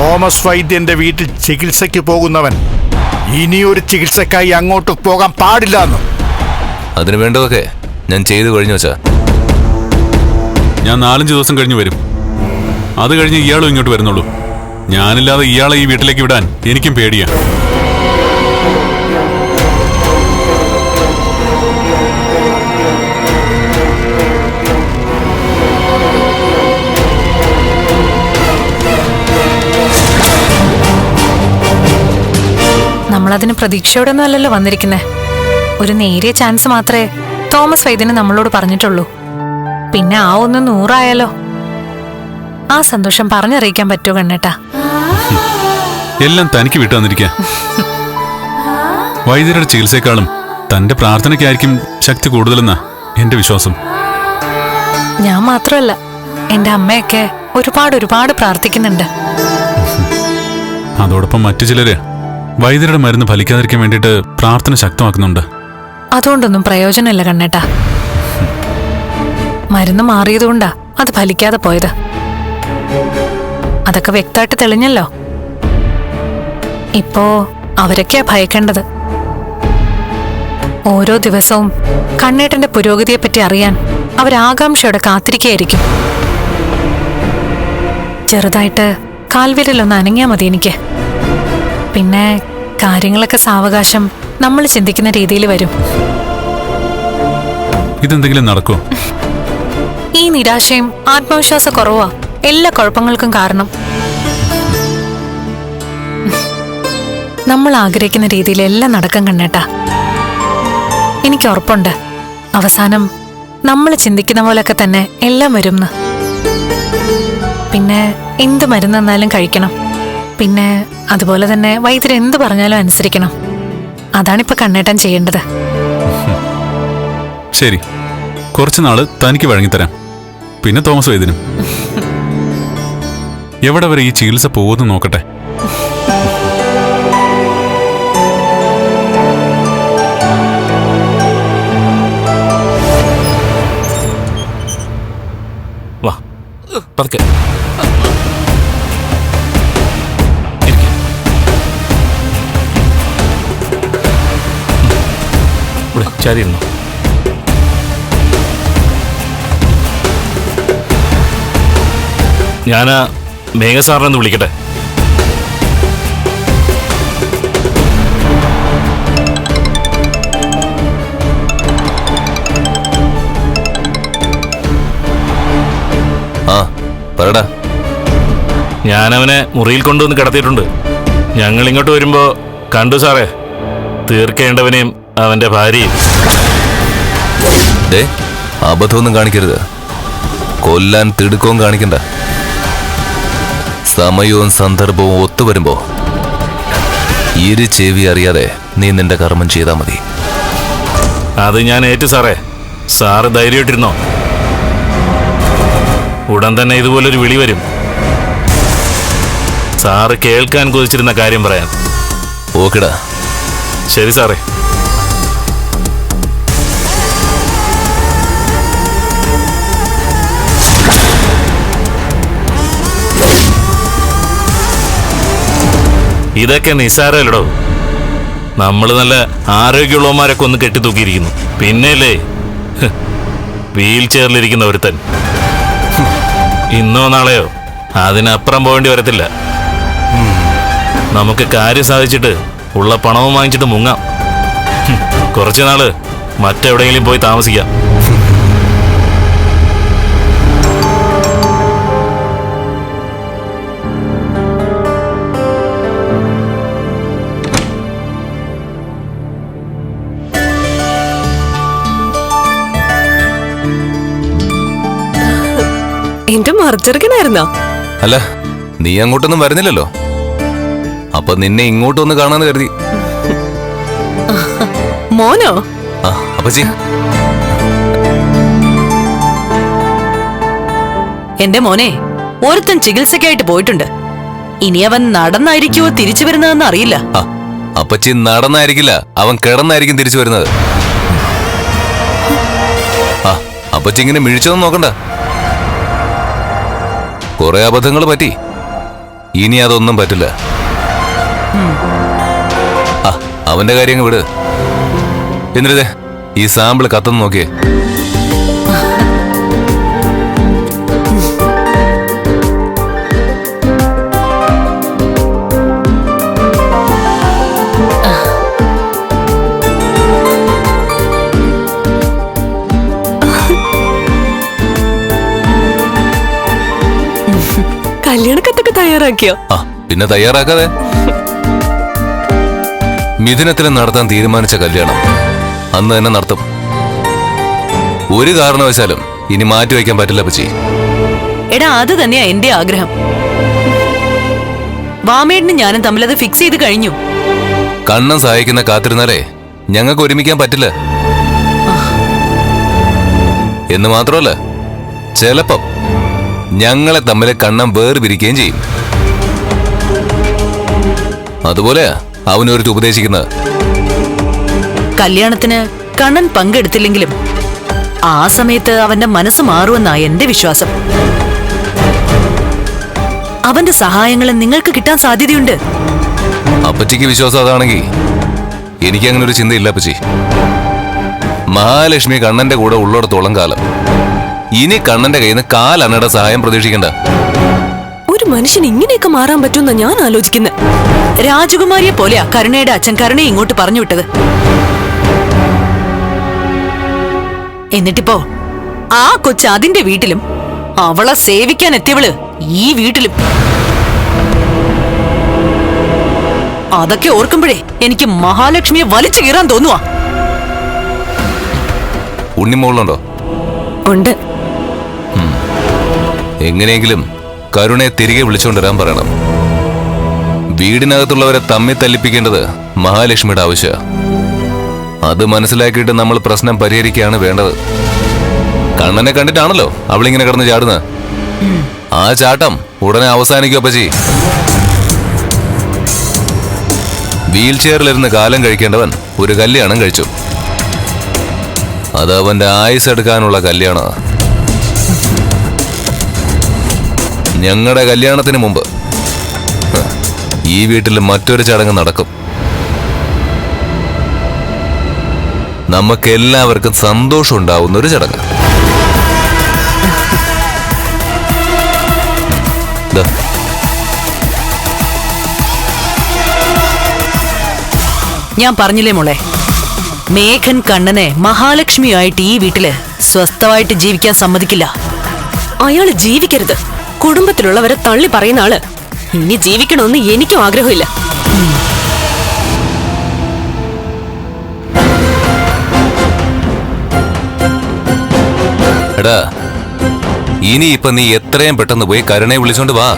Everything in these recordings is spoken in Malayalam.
തോമസ് വൈദ്യന്റെ വീട്ടിൽ ചികിത്സയ്ക്ക് പോകുന്നവൻ ഇനിയൊരു ചികിത്സക്കായി അങ്ങോട്ട് പോകാൻ പാടില്ല എന്ന്. അതിനു വേണ്ടതൊക്കെ ഞാൻ ചെയ്തു കഴിഞ്ഞു വെച്ചാ. ഞാൻ നാലഞ്ച് ദിവസം കഴിഞ്ഞ് വരും. അത് കഴിഞ്ഞ് ഇയാളും ഇങ്ങോട്ട് വരുന്നുള്ളൂ. ഞാനില്ലാതെ ഇയാളെ ഈ വീട്ടിലേക്ക് വിടാൻ എനിക്കും പേടിയാ. നമ്മളതിന് പ്രതീക്ഷയോടൊന്നും അല്ലല്ലോ വന്നിരിക്കുന്നേ. ഒരു നേരിയ ചാൻസ് മാത്രമേ തോമസ് വൈദ്യന് നമ്മളോട് പറഞ്ഞിട്ടുള്ളൂ. പിന്നെ ആ ഒന്ന് നൂറായാലോ? ആ സന്തോഷം പറഞ്ഞറിയിക്കാൻ പറ്റുമോ കണ്ണേട്ടാ? എല്ലാം തനിക്ക് വിട്ടു തന്നിരിക്കുക വൈദ്യരുടെ ചികിത്സയെക്കാളും തന്റെ പ്രാർത്ഥനയ്ക്കായിരിക്കും ശക്തി കൂടുതലെന്നാ എന്റെ വിശ്വാസം. ഞാൻ മാത്രമല്ല എന്റെ അമ്മയൊക്കെ ഒരുപാട് ഒരുപാട് പ്രാർത്ഥിക്കുന്നുണ്ട്. അതോടൊപ്പം മറ്റു ചിലര് വൈദ്യരുടെ മരുന്ന് ഫലിക്കാതിരിക്കാൻ വേണ്ടിട്ട് പ്രാർത്ഥന ശക്തമാക്കുന്നുണ്ട്. അതുകൊണ്ടൊന്നും പ്രയോജനമില്ല കണ്ണേട്ടാ. മരുന്ന് മാറിയതുകൊണ്ടാ അത് ഫലിക്കാതെ പോയത്. അതൊക്കെ വ്യക്തമായിട്ട് തെളിഞ്ഞല്ലോ. ഇപ്പോ അവരൊക്കെയാ ഭയക്കേണ്ടത്. ഓരോ ദിവസവും കണ്ണേട്ടന്റെ പുരോഗതിയെ പറ്റി അറിയാൻ അവരാകാംക്ഷയോടെ കാത്തിരിക്കുകയായിരിക്കും. ചെറുതായിട്ട് കാൽവിരലൊന്ന് അനങ്ങിയാ മതി എനിക്ക്. പിന്നെ കാര്യങ്ങളൊക്കെ സാവകാശം നമ്മൾ ചിന്തിക്കുന്ന രീതിയിൽ വരും. ഇതെന്തെങ്കിലും നടക്കുമോ ഈ നിരാശയും ആത്മവിശ്വാസ കുറവാ എല്ലാ കുഴപ്പങ്ങൾക്കും കാരണം. നമ്മൾ ആഗ്രഹിക്കുന്ന രീതിയിൽ എല്ലാം നടക്കാൻ കണ്ണേട്ടാ. എനിക്ക് ഉറപ്പുണ്ട്. അവസാനം നമ്മൾ ചിന്തിക്കുന്ന പോലൊക്കെ തന്നെ എല്ലാം വരുംന്ന്. പിന്നെ എന്ത് മരുന്നെന്നാലും കഴിക്കണം. പിന്നെ അതുപോലെ തന്നെ വൈദ്യർ എന്ത് പറഞ്ഞാലും അനുസരിക്കണം. അതാണിപ്പോ കണ്ണേട്ടൻ ചെയ്യേണ്ടത്. ശരി. കുറച്ചു നാൾ തനിക്ക് വഴങ്ങിത്തരാം. പിന്നെ തോമസ് വൈദ്യനും. എവിടെ വരെ ഈ ചികിത്സ പോകുമെന്ന് നോക്കട്ടെ. വാ. പതുക്കെ. ഇവിടെ ചാരി ഇരുന്നോ ഞാൻ മേഘ സാറിനെ ഒന്ന് വിളിക്കട്ടെ. ആ പറടാ. ഞാനവനെ മുറിയിൽ കൊണ്ടുവന്ന് കിടത്തിയിട്ടുണ്ട്. ഞങ്ങൾ ഇങ്ങോട്ട് വരുമ്പോൾ കണ്ടു സാറേ തീർക്കേണ്ടവനെയും അവന്റെ ഭാര്യയും. ദേ അബദ്ധമൊന്നും കാണിക്കരുത്. കൊല്ലാൻ തിടുക്കവും കാണിക്കണ്ട. സമയവും സന്ദർഭവും ഒത്തുവരുമ്പോ ഇരു ചെവി അറിയാതെ നീ നിന്റെ കർമ്മം ചെയ്താൽ മതി. അത് ഞാൻ ഏറ്റു സാറേ. സാറ് ധൈര്യമായിട്ടിരുന്നോ? ഉടൻ തന്നെ ഇതുപോലൊരു വിളി വരും. സാറ് കേൾക്കാൻ കൊതിച്ചിരുന്ന കാര്യം പറയാൻ ഓക്കെടാ ശരി സാറേ. ഇതൊക്കെ നിസ്സാരമല്ലടോ? നമ്മൾ നല്ല ആരോഗ്യമുള്ളവന്മാരൊക്കെ ഒന്ന് കെട്ടിത്തൂക്കിയിരിക്കുന്നു. പിന്നെയല്ലേ? വീൽ ചെയറിലിരിക്കുന്ന ഒരുത്തൻ. ഇന്നോ നാളെയോ? അതിനപ്പുറം പോകേണ്ടി വരത്തില്ല. നമുക്ക് കാര്യം സാധിച്ചിട്ട് ഉള്ള പണവും വാങ്ങിച്ചിട്ട് മുങ്ങാം. കുറച്ച് നാൾ മറ്റെവിടെയെങ്കിലും പോയി താമസിക്കാം. എന്റെ മറിച്ചെറുക്കനായിരുന്നോ അല്ല നീ അങ്ങോട്ടൊന്നും വരുന്നില്ലല്ലോ. അപ്പൊ നിന്നെ ഇങ്ങോട്ടൊന്ന് കാണാന്ന് കരുതി. മോനോ? ആ അപ്പച്ചി. എന്റെ മോനെ ഒരുത്തൻ ചികിത്സക്കായിട്ട് പോയിട്ടുണ്ട്. ഇനി അവൻ നടന്നായിരിക്കുമോ തിരിച്ചു വരുന്നതെന്ന് അറിയില്ല. അപ്പച്ചി നടന്നായിരിക്കില്ല അവൻ കിടന്നായിരിക്കും തിരിച്ചു വരുന്നത്. അപ്പച്ചി ഇങ്ങനെ മിഴിച്ചൊന്നും നോക്കണ്ട. കുറെ അബദ്ധങ്ങൾ പറ്റി. ഇനി അതൊന്നും പറ്റില്ല. അവന്റെ കാര്യം വിട്. എന്നിട്ടേ ഈ സാമ്പിൾ കത്തുന്നു നോക്കിയേ. തയ്യാറാക്കിയോ? ആ പിന്നെ തയ്യാറാക്കാതെ? മിഥുനത്തിൽ നടത്താൻ തീരുമാനിച്ച കല്യാണം അന്ന് തന്നെ നടത്തും. ഒരു കാരണവശാലും ഇനി മാറ്റിവെക്കാൻ പറ്റില്ല പച്ചി എടാ അത് തന്നെയാ എന്റെ ആഗ്രഹം. വാമേടിനും ഞാനും തമ്മിൽ അത് ഫിക്സ് ചെയ്ത് കഴിഞ്ഞു. കണ്ണൻ സഹായിക്കുന്ന കാത്തിരുന്നാലേ ഞങ്ങൾക്ക് ഒരുമിക്കാൻ പറ്റില്ല. എന്ന് മാത്രമല്ല ചിലപ്പം ഞങ്ങളെ തമ്മിൽ കണ്ണം വേർപിരിക്കുകയും ചെയ്യും. അതുപോലെ അവനൊരു ഉപദേശിക്കുന്നത്. കല്യാണത്തിന് കണ്ണൻ പങ്കെടുത്തില്ലെങ്കിലും ആ സമയത്ത് അവന്റെ മനസ്സ് മാറുമെന്നാ എന്റെ വിശ്വാസം. അവന്റെ സഹായങ്ങൾ നിങ്ങൾക്ക് കിട്ടാൻ സാധ്യതയുണ്ട്. അപ്പച്ചിക്ക് വിശ്വാസം അതാണെങ്കിൽ എനിക്ക് അങ്ങനെ ഒരു ചിന്തയില്ല അപ്പച്ചി. മഹാലക്ഷ്മി കണ്ണന്റെ കൂടെ ഉള്ളിടത്തോളം കാലം. ഇനി കണ്ണന്റെ കയ്യിൽ നിന്ന് കാലണ്ണയുടെ സഹായം പ്രതീക്ഷിക്കണ്ട. ഒരു മനുഷ്യൻ ഇങ്ങനെയൊക്കെ മാറാൻ പറ്റുമെന്ന ഞാൻ ആലോചിക്കുന്നത് രാജകുമാരിയെ പോലെയാ കരുണയുടെ അച്ഛൻ കരുണയെ ഇങ്ങോട്ട് പറഞ്ഞു വിട്ടത്. എന്നിട്ടിപ്പോ ആ കൊച്ച് അതിന്റെ വീട്ടിലും അവളെ സേവിക്കാൻ എത്തിയവൾ ഈ വീട്ടിലും. അതൊക്കെ ഓർക്കുമ്പോഴേ എനിക്ക് മഹാലക്ഷ്മിയെ വലിച്ചു കീറാൻ തോന്നുവാ. ഉണ്ണിമോളുണ്ടോ? ഉണ്ട്. എങ്ങനെയെങ്കിലും കരുണയെ തിരികെ വിളിച്ചുകൊണ്ടുവരാൻ പറയണം. വീടിനകത്തുള്ളവരെ തമ്മി തല്ലിപ്പിക്കേണ്ടത് മഹാലക്ഷ്മിയുടെ ആവശ്യമാണ് അത് മനസ്സിലാക്കിയിട്ട് നമ്മൾ പ്രശ്നം പരിഹരിക്കുകയാണ് വേണ്ടത്. കണ്ണനെ കണ്ടിട്ടാണല്ലോ അവളിങ്ങനെ കിടന്ന് ചാടുന്നത്. ആ ചാട്ടം ഉടനെ അവസാനിക്കും അപ്പച്ചി. വീൽ ചെയറിലിരുന്ന് കാലം കഴിക്കേണ്ടവൻ ഒരു കല്യാണം കഴിച്ചു. അത് അവന്റെ ആയുസ് എടുക്കാനുള്ള കല്യാണമാണ് ഞങ്ങളുടെ കല്യാണത്തിന് മുമ്പ്. ഈ വീട്ടിൽ മറ്റൊരു ചടങ്ങ് നടക്കും. നമുക്കെല്ലാവർക്കും സന്തോഷം ഉണ്ടാവുന്ന ഒരു ചടങ്ങ് ഞാൻ പറഞ്ഞില്ലേ മോളെ? മേഘൻ കണ്ണനെ മഹാലക്ഷ്മിയായിട്ട് ഈ വീട്ടിൽ സ്വസ്ഥമായിട്ട് ജീവിക്കാൻ സമ്മതിക്കില്ല. അയാൾ ജീവിക്കരുത്. കുടുംബത്തിലുള്ളവരെ തള്ളി പറയുന്ന ആൾ. ഇനി ജീവിക്കണമെന്ന് എനിക്കും ആഗ്രഹമില്ല. എടാ ഇനി ഇപ്പൊ നീ എത്രയും പെട്ടെന്ന് പോയി കരുണയെ വിളിച്ചോണ്ട് വാ.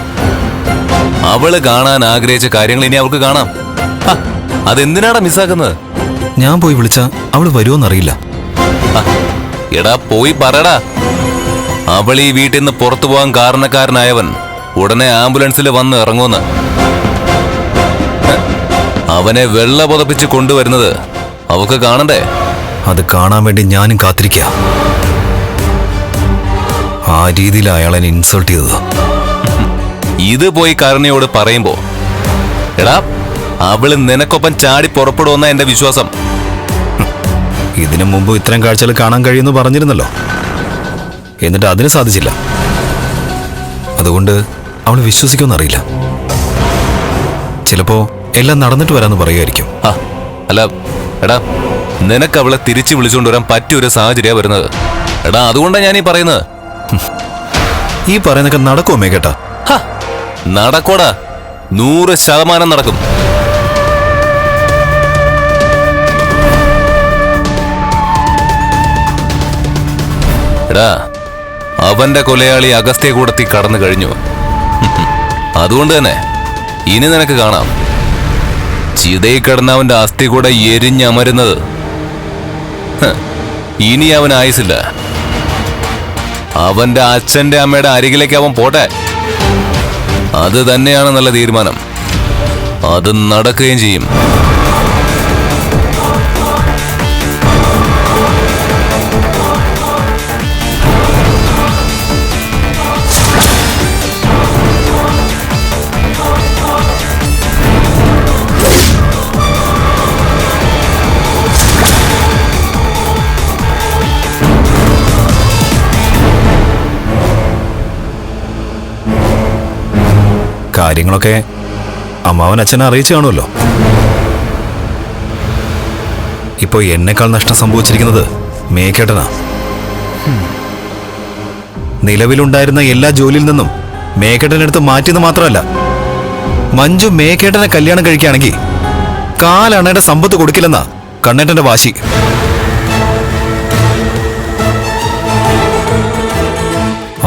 അവൾ കാണാൻ ആഗ്രഹിച്ച കാര്യങ്ങൾ ഇനി അവൾക്ക് കാണാം. ഹ, അതെന്തിനാടാ മിസ്സാക്കുന്നത്? ഞാൻ പോയി വിളിച്ച അവൾ വരുമോന്നറിയില്ല എടാ പോയി പറടാ. അവൾ ഈ വീട്ടിൽ നിന്ന് പുറത്തു പോകാൻ കാരണക്കാരനായവൻ ഉടനെ ആംബുലൻസിൽ വന്ന് ഇറങ്ങുമെന്ന്. അവനെ വെള്ള പുതപ്പിച്ച് കൊണ്ടുവരുന്നത് അവക്ക് കാണണ്ടേ? അത് കാണാൻ വേണ്ടി ഞാനും കാത്തിരിക്കുക ആ രീതിയിൽ അയാളെ ഇൻസൾട്ട് ചെയ്തത്. ഇത് പോയി കരുണയോട് പറയുമ്പോ എടാ അവൾ നിനക്കൊപ്പം ചാടി പുറപ്പെടുമെന്ന എന്റെ വിശ്വാസം. ഇതിനു മുമ്പ് ഇത്തരം കാഴ്ചകൾ കാണാൻ കഴിയുമെന്ന് പറഞ്ഞിരുന്നല്ലോ. എന്നിട്ട് അതിന് സാധിച്ചില്ല. അതുകൊണ്ട് അവൾ വിശ്വസിക്കുമെന്നറിയില്ല ചിലപ്പോ എല്ലാം നടന്നിട്ട് വരാന്ന് പറയുമായിരിക്കും. ആ, അല്ല എടാ നിനക്ക് അവളെ തിരിച്ചു വിളിച്ചുകൊണ്ട് വരാൻ പറ്റിയൊരു സാഹചര്യ വരുന്നത്. എടാ അതുകൊണ്ടാണ് ഞാൻ ഈ പറയുന്നത്. ഈ പറയുന്നൊക്കെ നടക്കുമോ മേക്കേട്ടാ ഹ, നടക്കോടാ. നൂറ് ശതമാനം നടക്കും. എടാ അവന്റെ കൊലയാളി അഗസ്ത്യ കൂടത്തി കടന്നു കഴിഞ്ഞു. അതുകൊണ്ട് തന്നെ ഇനി നിനക്ക് കാണാം. ചിതയിൽ കിടന്ന അവന്റെ അസ്ഥി കൂടെ എരിഞ്ഞമരുന്നത്. ഇനി അവൻ ആയുസില്ല. അവന്റെ അച്ഛന്റെ അമ്മയുടെ അരികിലേക്ക് അവൻ പോട്ടെ. അത് തന്നെയാണ് നല്ല തീരുമാനം. അത് നടക്കുകയും ചെയ്യും. കാര്യങ്ങളൊക്കെ അമ്മാവൻ അച്ഛനെ അറിയിച്ചു കാണുമല്ലോ. ഇപ്പൊ എന്നെക്കാൾ നഷ്ടം സംഭവിച്ചിരിക്കുന്നത് മേക്കേട്ടനാ നിലവിലുണ്ടായിരുന്ന എല്ലാ ജോലിയിൽ നിന്നും മേക്കേട്ടനെടുത്ത് മാറ്റിയെന്ന് മാത്രമല്ല മഞ്ജു മേക്കേട്ടനെ കല്യാണം കഴിക്കുകയാണെങ്കിൽ കാലണയുടെ സമ്പത്ത് കൊടുക്കില്ലെന്നാ കണ്ണേട്ടന്റെ വാശി.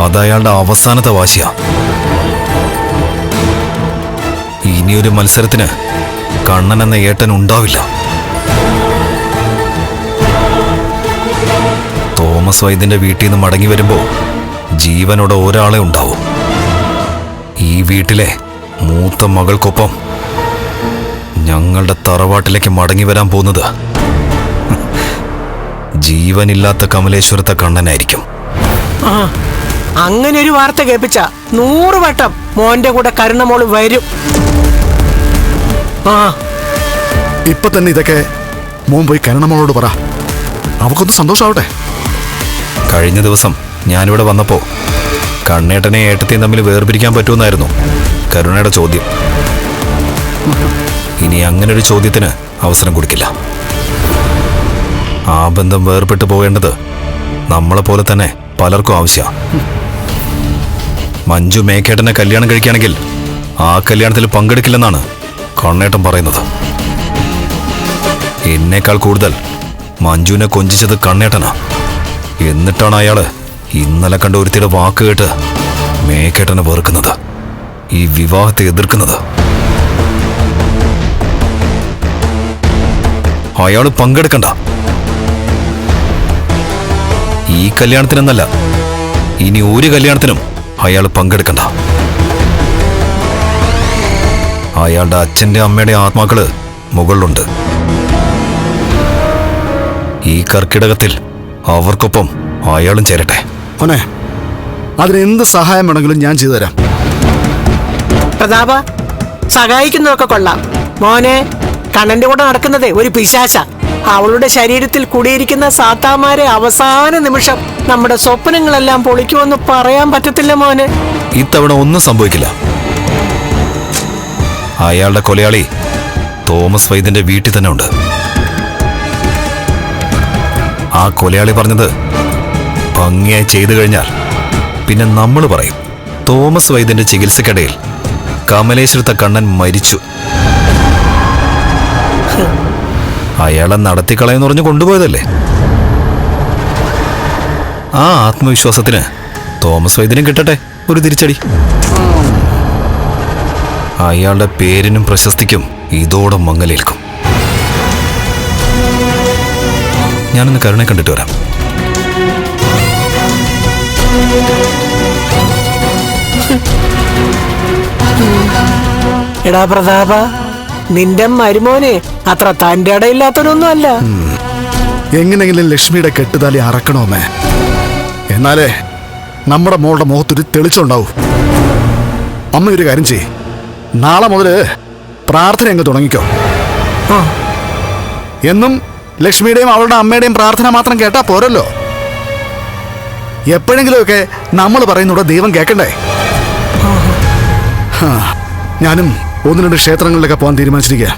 അതയാളുടെ അവസാനത്തെ വാശിയാ. ഇനിയൊരു മത്സരത്തിന് കണ്ണൻ എന്ന ഏട്ടൻ ഉണ്ടാവില്ല. തോമസ് വൈദ്യന്റെ വീട്ടിൽ നിന്ന് മടങ്ങി വരുമ്പോ ജീവനോടെ ഒരാളെ ഉണ്ടാവും. ഈ വീട്ടിലെ മൂത്ത മകൾക്കൊപ്പം ഞങ്ങളുടെ തറവാട്ടിലേക്ക് മടങ്ങി വരാൻ പോകുന്നത് ജീവനില്ലാത്ത കമലേശ്വരത്തെ കണ്ണനായിരിക്കും. അങ്ങനെ ഒരു വാർത്ത കേൾപ്പിച്ച നൂറ് വട്ടം മോന്റെ കൂടെ കരുണമോൾ വരും. ആ ഇപ്പൊ തന്നെ ഇതൊക്കെ മോൻ പോയി കരണമോളോട് പറ. അവക്കൊന്ന് സന്തോഷാവട്ടെ. കഴിഞ്ഞ ദിവസം ഞാനിവിടെ വന്നപ്പോ കണ്ണേട്ടനെ ഏട്ടത്തെയും തമ്മിൽ വേർപിരിക്കാൻ പറ്റുമെന്നായിരുന്നു കരുണയുടെ ചോദ്യം. ഇനി അങ്ങനെ ഒരു ചോദ്യത്തിന് അവസരം കൊടുക്കില്ല. ആ ബന്ധം വേർപെട്ടു പോകേണ്ടത് നമ്മളെ പോലെ തന്നെ പലർക്കും ആവശ്യമാണ് മഞ്ജു മേക്കേട്ടനെ കല്യാണം കഴിക്കുകയാണെങ്കിൽ ആ കല്യാണത്തിൽ പങ്കെടുക്കില്ലെന്നാണ് കണ്ണേട്ടൻ പറയുന്നത്. എന്നേക്കാൾ കൂടുതൽ മഞ്ജുവിനെ കൊഞ്ചിച്ചത് കണ്ണേട്ടനാ. എന്നിട്ടാണ് അയാൾ ഇന്നലെ കണ്ട ഒരുത്തിയുടെ വാക്ക് കേട്ട് മേക്കേട്ടനെ വെറുക്കുന്നത് ഈ വിവാഹത്തെ എതിർക്കുന്നത്. അയാൾ പങ്കെടുക്കണ്ട. ഈ കല്യാണത്തിനെന്നല്ല ഇനി ഒരു കല്യാണത്തിനും അയാൾ പങ്കെടുക്കണ്ട. അയാളുടെ അച്ഛന്റെ അമ്മയുടെ ആത്മാക്കൾ മുകളിലുണ്ട്. ഈ കർക്കിടകത്തിൽ അവർക്കൊപ്പം അയാളും ചേരട്ടെ. മോനെ അതിന് എന്ത് സഹായം വേണമെങ്കിലും ഞാൻ ചെയ്തു തരാം. പ്രതാപ സഹായിക്കുന്നതൊക്കെ കൊള്ളാം. മോനെ കണ്ണന്റെ കൂടെ നടക്കുന്നതേ ഒരു പിശാശ അവളുടെ ശരീരത്തിൽ കുടിയിരിക്കുന്ന സാത്താമാരെ അവസാന നിമിഷം നമ്മുടെ സ്വപ്നങ്ങളെല്ലാം പൊളിക്കുമെന്ന് പറയാൻ പറ്റത്തില്ല മോനെ. ഇത്തവണ ഒന്നും സംഭവിക്കില്ല. അയാളുടെ കൊലയാളി തോമസ് വൈദ്യന്റെ വീട്ടിൽ തന്നെ ഉണ്ട്. ആ കൊലയാളി പറഞ്ഞത് ഭംഗിയായി ചെയ്തു കഴിഞ്ഞാൽ പിന്നെ നമ്മൾ പറയും. തോമസ് വൈദ്യന്റെ ചികിത്സക്കിടയിൽ കമലേശ്വരത്തെ കണ്ണൻ മരിച്ചു. അയാളെ നടത്തിക്കളയെന്ന് പറഞ്ഞ് കൊണ്ടുപോയതല്ലേ? ആ ആത്മവിശ്വാസത്തിന് തോമസ് വൈദ്യനും കിട്ടട്ടെ? ഒരു തിരിച്ചടി. അയാളുടെ പേരിനും പ്രശസ്തിക്കും ഇതോടെ മങ്ങലേൽക്കും. ഞാനൊന്ന് കരുണെ കണ്ടിട്ട് വരാം. എടാ പ്രതാപ നിന്റെ മരുമോനെ അത്ര തന്റെ ഇടയില്ലാത്തവരൊന്നും അല്ല എങ്ങനെയെങ്കിലും ലക്ഷ്മിയുടെ കെട്ടുതാലി അറക്കണോമേ. എന്നാലേ നമ്മുടെ മോളുടെ മുഖത്തൊരു തെളിച്ചുണ്ടാവും അമ്മ ഒരു കാര്യം ചെയ്യ്. നാളെ മുതൽ പ്രാർത്ഥന അങ്ങ് തുടങ്ങിക്കോ. എന്നും ലക്ഷ്മിയുടെയും അവളുടെ അമ്മയുടെയും പ്രാർത്ഥന മാത്രം കേട്ടാ പോരല്ലോ. എപ്പോഴെങ്കിലുമൊക്കെ നമ്മൾ പറയുന്നൂടെ ദൈവം കേൾക്കണ്ടേ ഞാനും ഒന്ന് രണ്ട് ക്ഷേത്രങ്ങളിലൊക്കെ പോകാൻ തീരുമാനിച്ചിരിക്കുക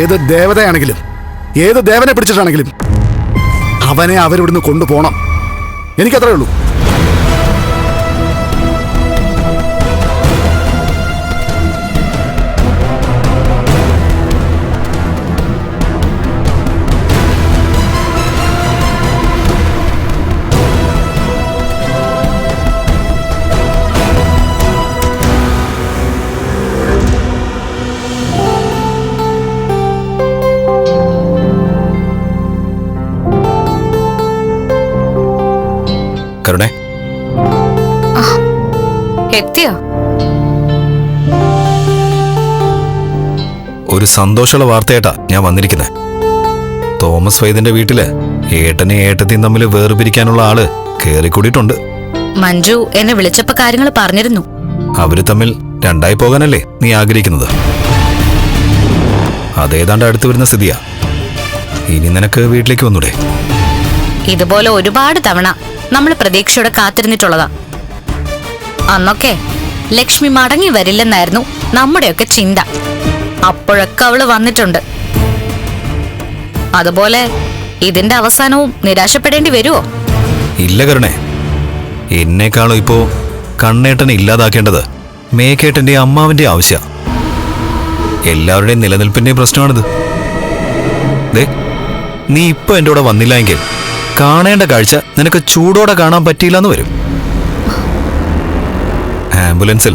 ഏത് ദേവതയാണെങ്കിലും ഏത് ദേവനെ പിടിച്ചിട്ടാണെങ്കിലും അവനെ അവരിവിടുന്ന് കൊണ്ടുപോകണം എനിക്കത്രേ ഉള്ളൂ. എത്തിയോ? ഒരു സന്തോഷമുള്ള വാർത്തയേട്ടാ ഞാൻ വന്നിരിക്കുന്നത് തോമസ് വൈദ്യന്റെ വീട്ടിൽ ഏട്ടനെ ഏട്ടത്തെയും തമ്മിൽ വേർപിരിക്കാനുള്ള ആൾ കേറിക്കൂടിയിട്ടുണ്ട്. മഞ്ജു എന്നെ വിളിച്ചപ്പോ കാര്യങ്ങൾ പറഞ്ഞിരുന്നു. അവർ തമ്മിൽ രണ്ടായി പോകാനല്ലേ നീ ആഗ്രഹിക്കുന്നത്? അതേതാണ്ട് അടുത്ത് വരുന്ന സ്ഥിതിയാ. ഇനി നിനക്ക് വീട്ടിലേക്ക് വന്നൂടെ. ഇതുപോലെ ഒരുപാട് തവണ നമ്മൾ പ്രതീക്ഷയോടെ കാത്തിരുന്നിട്ടുള്ളതാ. അന്നൊക്കെ ലക്ഷ്മി മടങ്ങി വരില്ലെന്നായിരുന്നു നമ്മുടെയൊക്കെ ചിന്ത. അപ്പോഴൊക്കെ അവൾ വന്നിട്ടുണ്ട്. അതുപോലെ ഇതിന്റെ അവസാനവും നിരാശപ്പെടേണ്ടി വരുമോ ഇല്ല കരുണേ. എന്നെക്കാളും ഇപ്പോ കണ്ണേട്ടനെ ഇല്ലാതാക്കേണ്ടത് മേക്കേട്ടന്റെ അമ്മാവിന്റെ ആവശ്യ. എല്ലാവരുടെയും നിലനിൽപ്പിന്റെ പ്രശ്നമാണിത്. നീ ഇപ്പൊ എന്റെ കൂടെ വന്നില്ല എങ്കിൽ കാണേണ്ട കാഴ്ച നിനക്ക് ചൂടോടെ കാണാൻ പറ്റിയില്ലെന്ന് വരും. ആംബുലൻസിൽ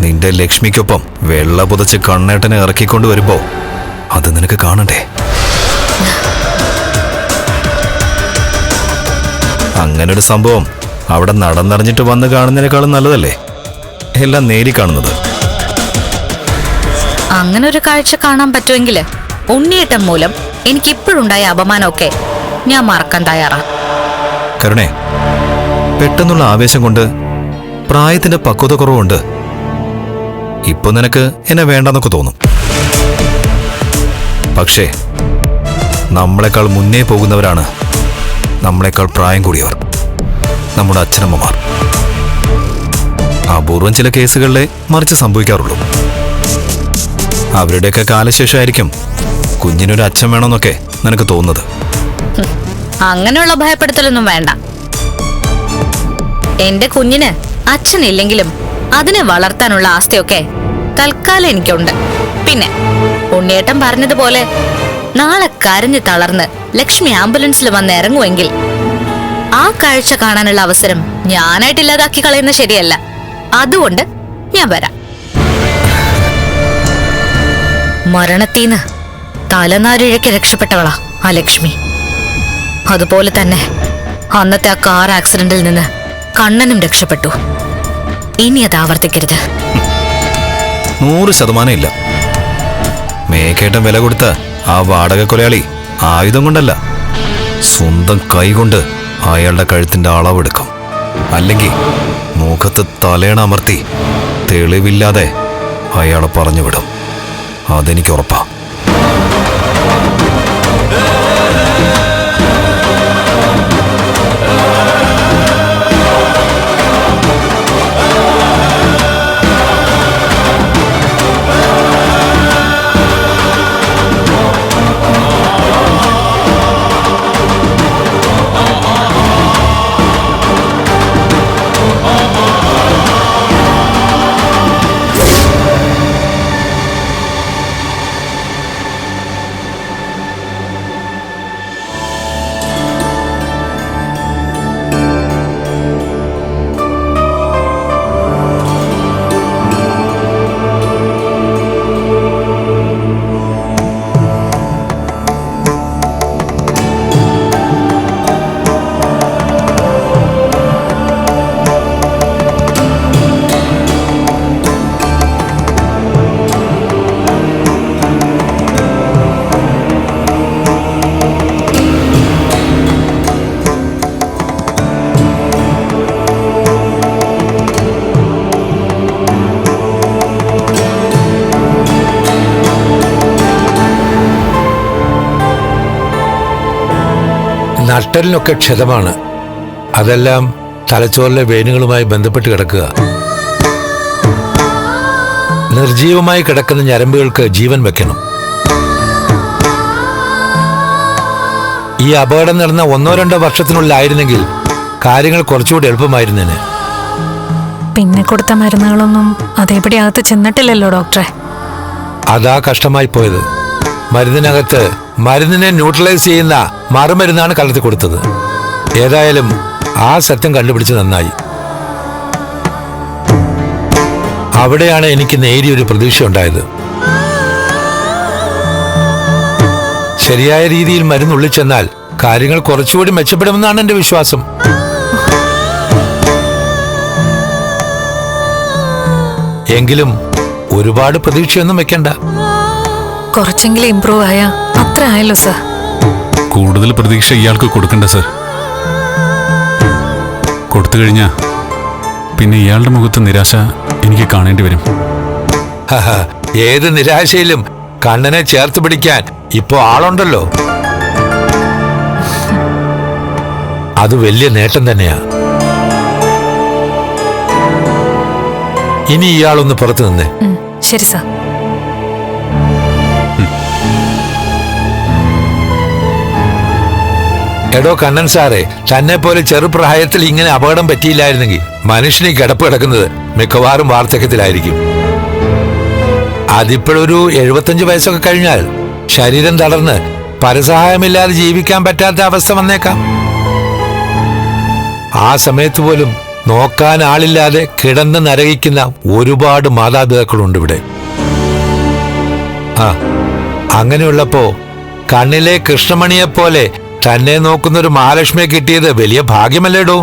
നിന്റെ ലക്ഷ്മിക്കൊപ്പം വെള്ള പുതച്ച് കണ്ണേട്ടനെ ഇറക്കിക്കൊണ്ട് വരുമ്പോ അത് നിനക്ക് കാണണ്ടേ? അങ്ങനെ ഒരു സംഭവം അവിടെ നടന്നറിഞ്ഞിട്ട് വന്ന് കാണുന്നതിനേക്കാളും നല്ലതല്ലേ? എല്ലാം നേരി കാണുന്നത്. അങ്ങനെ ഒരു കാഴ്ച കാണാൻ പറ്റുമെങ്കിൽ ഉണ്ണിയേട്ടം മൂലം എനിക്ക് ഇപ്പോഴുണ്ടായ അപമാനമൊക്കെ ഞാൻ മറക്കാൻ തയ്യാറാ. കരുണേ പെട്ടെന്നുള്ള ആവേശം കൊണ്ട് പ്രായത്തിന്റെ പക്വത കുറവുണ്ട് ഇപ്പൊ നിനക്ക് എന്നെ വേണ്ടെന്നൊക്കെ തോന്നും. പക്ഷേ നമ്മളെക്കാൾ മുന്നേ പോകുന്നവരാണ് നമ്മളെക്കാൾ പ്രായം കൂടിയവർ നമ്മുടെ അച്ഛനമ്മമാർ. അപൂർവം ചില കേസുകളിലെ മറിച്ച് സംഭവിക്കാറുള്ളൂ. അവരുടെയൊക്കെ കാലശേഷമായിരിക്കും കുഞ്ഞിനൊരു അച്ഛൻ വേണമെന്നൊക്കെ നിനക്ക് തോന്നുന്നത്. അങ്ങനെയുള്ള ഭയപ്പെടുത്തലൊന്നും വേണ്ട. എന്റെ കുഞ്ഞിന് അച്ഛനില്ലെങ്കിലും അതിനെ വളർത്താനുള്ള ആസ്തിയൊക്കെ തൽക്കാലം എനിക്കുണ്ട്. പിന്നെ ഉണ്ണിയേട്ടൻ പറഞ്ഞതുപോലെ നാളെ കരഞ്ഞു തളർന്ന് ലക്ഷ്മി ആംബുലൻസിൽ വന്ന് ഇറങ്ങുമെങ്കിൽ ആ കാഴ്ച കാണാനുള്ള അവസരം ഞാനായിട്ട് ഇല്ലാതാക്കി കളയുന്ന ശരിയല്ല. അതുകൊണ്ട് ഞാൻ വരാം. മരണത്തീന്ന് തലനാരിഴയ്ക്ക് രക്ഷപ്പെട്ടവളാ ആ ലക്ഷ്മി. അതുപോലെ തന്നെ അന്നത്തെ ആ കാർ ആക്സിഡന്റിൽ നിന്ന് കണ്ണനും രക്ഷപ്പെട്ടു. ഇനി അത് ആവർത്തിക്കരുത്. നൂറ് ശതമാനം ഇല്ല. മേക്കേട്ടൻ വില കൊടുത്ത ആ വാടക കൊലയാളി ആയുധം കൊണ്ടല്ല. സ്വന്തം കൈകൊണ്ട് അയാളുടെ കഴുത്തിന്റെ അളവെടുക്കും അല്ലെങ്കിൽ മുഖത്ത് തലേണ അമർത്തി തെളിവില്ലാതെ അയാളെ പറഞ്ഞു വിടും. അതെനിക്ക് ഉറപ്പാ. നട്ടലിനൊക്കെ ക്ഷതമാണ്. അതെല്ലാം തലച്ചോറിലെ വേനുകളുമായി ബന്ധപ്പെട്ട് കിടക്കുക. നിർജീവമായി കിടക്കുന്ന ഞരമ്പുകൾക്ക് ജീവൻ വെക്കണം ഈ അപകടം നടന്ന ഒന്നോ രണ്ടോ വർഷത്തിനുള്ളിലായിരുന്നെങ്കിൽ കാര്യങ്ങൾ കുറച്ചുകൂടി എളുപ്പമായിരുന്നേനെ. പിന്നെ കൊടുത്ത മരുന്നുകളൊന്നും അതേപടി അകത്ത് ചെന്നിട്ടില്ലല്ലോ ഡോക്ടറെ. അതാ കഷ്ടമായി പോയത്. മരുന്നിനകത്ത് മരുന്നിനെ ന്യൂട്രലൈസ് ചെയ്യുന്ന മറുമരുന്നാണ് കലർത്തി കൊടുത്തത്. ഏതായാലും ആ സത്യം കണ്ടുപിടിച്ച് നന്നായി. അവിടെയാണ് എനിക്ക് നേരിയൊരു പ്രതീക്ഷ ഉണ്ടായത്. ശരിയായ രീതിയിൽ മരുന്നുള്ളിൽ ചെന്നാൽ കാര്യങ്ങൾ കുറച്ചുകൂടി മെച്ചപ്പെടുമെന്നാണ് എന്റെ വിശ്വാസം. എങ്കിലും ഒരുപാട് പ്രതീക്ഷയൊന്നും വെക്കണ്ട. കുറച്ചെങ്കിലും ഇമ്പ്രൂവ് ആയാ. അത്ര ആയല്ലോ സർ. കൂടുതൽ പ്രതീക്ഷ ഇയാൾക്ക് കൊടുക്കണ്ട സർ. കൊടുത്തു കഴിഞ്ഞാ പിന്നെ ഇയാളുടെ മുഖത്ത് നിരാശ എനിക്ക് കാണേണ്ടി വരും. ഹഹ, ഏത് നിരാശയിലും കണ്ണനെ ചേർത്ത് പിടിക്കാൻ ഇപ്പോ ആളുണ്ടല്ലോ. അത് വലിയ നേട്ടം തന്നെയാ. ഇനി ഇയാളൊന്ന് പുറത്തു നിന്നേ. ഉം, ശരി സാർ. എടോ കണ്ണൻ സാറേ തന്നെ പോലെ ചെറുപ്രായത്തിൽ ഇങ്ങനെ അപകടം പറ്റിയില്ലായിരുന്നെങ്കിൽ മനുഷ്യന് കിടപ്പ് കിടക്കുന്നത് മിക്കവാറും വാർദ്ധക്യത്തിലായിരിക്കും. അതിപ്പോഴൊരു എഴുപത്തഞ്ച് വയസ്സൊക്കെ കഴിഞ്ഞാൽ ശരീരം തളർന്ന് പരസഹായമില്ലാതെ ജീവിക്കാൻ പറ്റാത്ത അവസ്ഥ വന്നേക്കാം. ആ സമയത്ത് പോലും നോക്കാൻ ആളില്ലാതെ കിടന്ന് നരകിക്കുന്ന ഒരുപാട് മാതാപിതാക്കളുണ്ട് ഇവിടെ. ആ അങ്ങനെയുള്ളപ്പോ കണ്ണിലെ കൃഷ്ണമണിയെ പോലെ തന്നെ നോക്കുന്ന ഒരു മഹാലക്ഷ്മിയെ കിട്ടിയത് വലിയ ഭാഗ്യമല്ലേടോ?